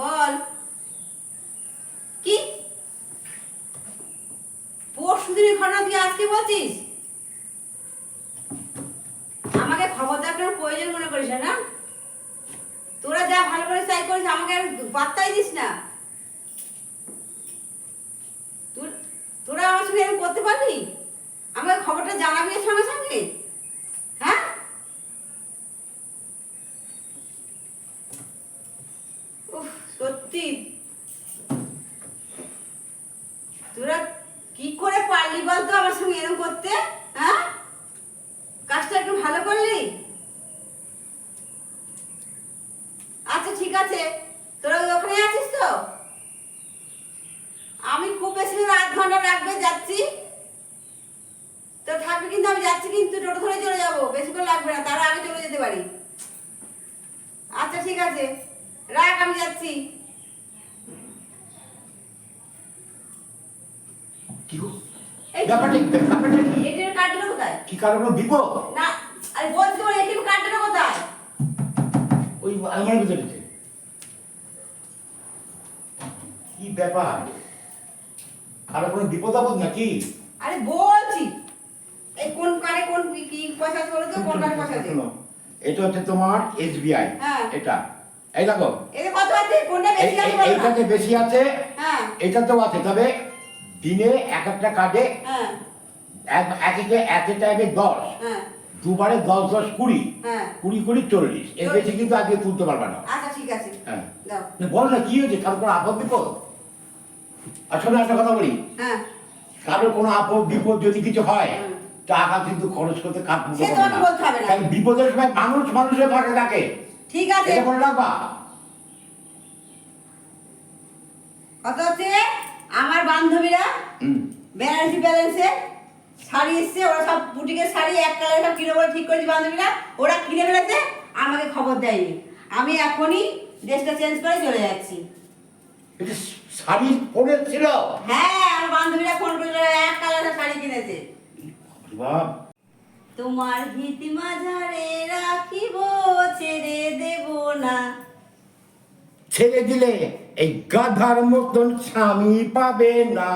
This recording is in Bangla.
বল। কি? পরশুদিন ঘটনা তুই আজকে বলছিস? আমাকে খবর দেওয়ার প্রয়োজন মনে করিস না? তোরা যা ভালো করে তাই করিস, আমাকে আর বার্তাই দিস না। সত্যি? তোরা কি করে পারলি বলতো আমার সঙ্গে এরকম করতে? হ্যাঁ? কাজটা একটু ভালো করলি? আচ্ছা ঠিক আছে। তোরা ওখানে আছিস তো? আমি খুব বেশি আধ ঘণ্টা লাগবে যাচ্ছি। তো থাকবি কিন্তু আমি যাচ্ছি কিন্তু টোটো ধরে চলে যাব। বেশিক্ষণ লাগবে না, তার আগে চলে যেতে পারি। আচ্ছা ঠিক আছে। রাখ, আমি যাচ্ছি। কি ব্যাপারটা ব্যাপারটা কি? এটিএম কার্ডটা কোথায়? কি কারণ বিপদ? না আরে বলছি তোমার এটিএম কার্ডটা কোথায়? ওই আমার ভিতরে কি ব্যাপার? আর কোনো বিপদ আপদ নাকি? আরে বলছি। এই কোন কারে কোন কি- কি পয়সা তো? কোন কারে পয়সা আছে? এটা হচ্ছে তোমার এসবিআই। হ্যাঁ। এটা। এই দেখো। এতে কত আছে? কোনটা বেশি আছে এইটাতে বেশি হ্যাঁ। এটাতেও আছে। তবে দিনে এক একটা কার্ডে হ্যাঁ। এক এক একে এক টাইমে দশ। হ্যাঁ। দুবারে দশ দশ কুড়ি। হ্যাঁ। কুড়ি কুড়ি চল্লিশ। এর বেশি কিন্তু আজকে তুলতে পারবে না। আচ্ছা ঠিক আছে। হ্যাঁ। বল না কি হয়েছে? কারোর কোনো আপদ বিপদ? আসলে একটা কথা বলি। কারোর কোনো আপদ বিপদ যদি কিছু হয়। টাকা কিন্তু খরচ করতে কাজ। কারণ বিপদের সময় মানুষ মানুষের পাশে থাকে। ঠিক আছে। রাখবা। কত হচ্ছে? বান্ধবীরা? হুম। ব্যালেন্সি শাড়ি এসছে ওরা সব বুটিকের শাড়ি এক কালার সব কিনে বলে ঠিক করেছি বান্ধবীরা। ওরা কিনে ফেলেছে আমাকে খবর দেয়নি। আমি এখনই ড্রেসটা চেঞ্জ করে চলে যাচ্ছি। শাড়ি পরে ছিল? হ্যাঁ আমার বান্ধবীরা ফোন করে এক কালারের শাড়ি কিনেছে। তোমার হিত মাঝারে ছেড়ে দিলে এই গাধার মতন স্বামী পাবে না।